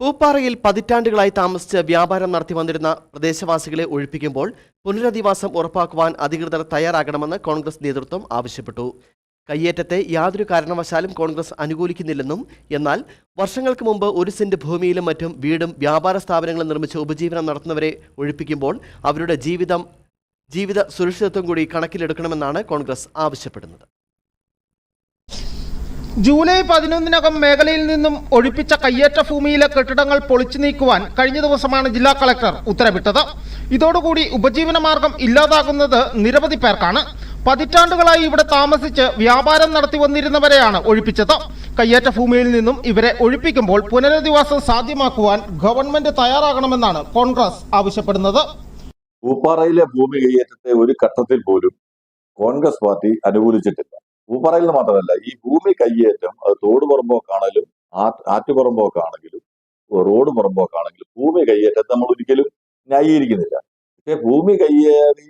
പൂപ്പാറയിൽ പതിറ്റാണ്ടുകളായി താമസിച്ച് വ്യാപാരം നടത്തി വന്നിരുന്ന പ്രദേശവാസികളെ ഒഴിപ്പിക്കുമ്പോൾ പുനരധിവാസം ഉറപ്പാക്കുവാൻ അധികൃതർ തയ്യാറാകണമെന്ന് കോൺഗ്രസ് നേതൃത്വം ആവശ്യപ്പെട്ടു. കയ്യേറ്റത്തെ യാതൊരു കാരണവശാലും കോൺഗ്രസ് അനുകൂലിക്കുന്നില്ലെന്നും എന്നാൽ വർഷങ്ങൾക്ക് മുമ്പ് ഒരു സെന്റ് ഭൂമിയിലും മറ്റും വീടും വ്യാപാര സ്ഥാപനങ്ങളും നിർമ്മിച്ച് ഉപജീവനം നടത്തുന്നവരെ ഒഴിപ്പിക്കുമ്പോൾ അവരുടെ ജീവിതം ജീവിത സുരക്ഷിതത്വം കൂടി കണക്കിലെടുക്കണമെന്നാണ് കോൺഗ്രസ് ആവശ്യപ്പെടുന്നത്. ജൂലൈ പതിനൊന്നിനകം മേഖലയിൽ നിന്നും ഒഴിപ്പിച്ച കയ്യേറ്റ ഭൂമിയിലെ കെട്ടിടങ്ങൾ പൊളിച്ചു നീക്കുവാൻ കഴിഞ്ഞ ദിവസമാണ് ജില്ലാ കളക്ടർ ഉത്തരവിട്ടത്. ഇതോടുകൂടി ഉപജീവന മാർഗം ഇല്ലാതാകുന്നത് നിരവധി പേർക്കാണ്. പതിറ്റാണ്ടുകളായി ഇവിടെ താമസിച്ച് വ്യാപാരം നടത്തി വന്നിരുന്നവരെയാണ് ഒഴിപ്പിച്ചത്. കയ്യേറ്റ ഭൂമിയിൽ നിന്നും ഇവരെ ഒഴിപ്പിക്കുമ്പോൾ പുനരധിവാസം സാധ്യമാക്കുവാൻ ഗവൺമെന്റ് തയ്യാറാകണമെന്നാണ് കോൺഗ്രസ് ആവശ്യപ്പെടുന്നത്. പൂപ്പാറയിലെ ഭൂമി കയ്യേറ്റത്തെ ഒരു ഘട്ടത്തിൽ പോലും കോൺഗ്രസ് പാർട്ടി അനുകൂലിച്ചിട്ടില്ല. നിന്ന് മാത്രമല്ല ഈ ഭൂമി കയ്യേറ്റം അത് തോട് പറമ്പോക്കാണെങ്കിലും ആറ്റുപുറമ്പോക്കാണെങ്കിലും റോഡ് പറമ്പോക്കാണെങ്കിലും ഭൂമി കയ്യേറ്റത്തെ നമ്മൾ ഒരിക്കലും ന്യായീകരിക്കുന്നില്ല. പക്ഷെ ഭൂമി കയ്യേറി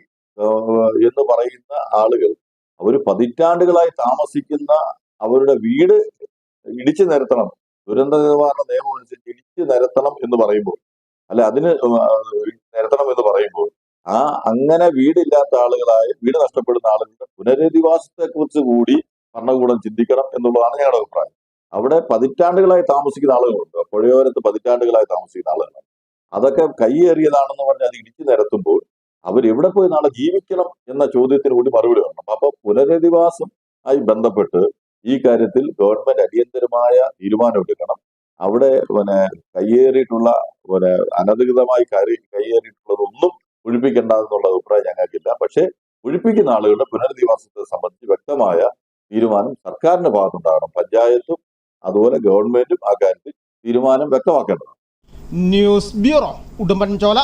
എന്ന് പറയുന്ന ആളുകൾ അവർ പതിറ്റാണ്ടുകളായി താമസിക്കുന്ന അവരുടെ വീട് ഇടിച്ചു നിരത്തണം. ദുരന്ത നിവാരണ നിയമം അനുസരിച്ച് ഇടിച്ചു നിരത്തണം എന്ന് പറയുമ്പോൾ അല്ല അതിന് നിരത്തണം എന്ന് പറയുമ്പോൾ ആ അങ്ങനെ വീടില്ലാത്ത ആളുകളായ വീട് നഷ്ടപ്പെടുന്ന ആളുകളുടെ പുനരധിവാസത്തെ കുറിച്ച് കൂടി ഭരണകൂടം ചിന്തിക്കണം എന്നുള്ളതാണ് ഞങ്ങളുടെ അഭിപ്രായം. അവിടെ പതിറ്റാണ്ടുകളായി താമസിക്കുന്ന ആളുകളുണ്ട്. പുഴയോരത്ത് പതിറ്റാണ്ടുകളായി താമസിക്കുന്ന ആളുകളാണ്. അതൊക്കെ കൈയേറിയതാണെന്ന് പറഞ്ഞ് അത് ഇടിച്ചു നിരത്തുമ്പോൾ അവർ എവിടെ പോയി നാളെ ജീവിക്കണം എന്ന ചോദ്യത്തിന് കൂടി മറുപടി വേണം അപ്പൊ പുനരധിവാസം ആയി ബന്ധപ്പെട്ട് ഈ കാര്യത്തിൽ ഗവൺമെന്റ് അടിയന്തരമായ തീരുമാനമെടുക്കണം അവിടെ പിന്നെ കയ്യേറിയിട്ടുള്ള പിന്നെ അനധികൃതമായി കയറി കയ്യേറിയിട്ടുള്ളതൊന്നും ഒഴിപ്പിക്കേണ്ട എന്നുള്ള അഭിപ്രായം ഞങ്ങൾക്കില്ല. പക്ഷേ ഒഴിപ്പിക്കുന്ന ആളുകളുടെ പുനരധിവാസത്തെ സംബന്ധിച്ച് വ്യക്തമായ തീരുമാനം സർക്കാരിന്റെ ഭാഗത്തുണ്ടാകണം പഞ്ചായത്തും അതുപോലെ ഗവൺമെന്റും ആ കാര്യത്തിൽ തീരുമാനം വ്യക്തമാക്കേണ്ടതാണ്. News bureau Udumbanchola.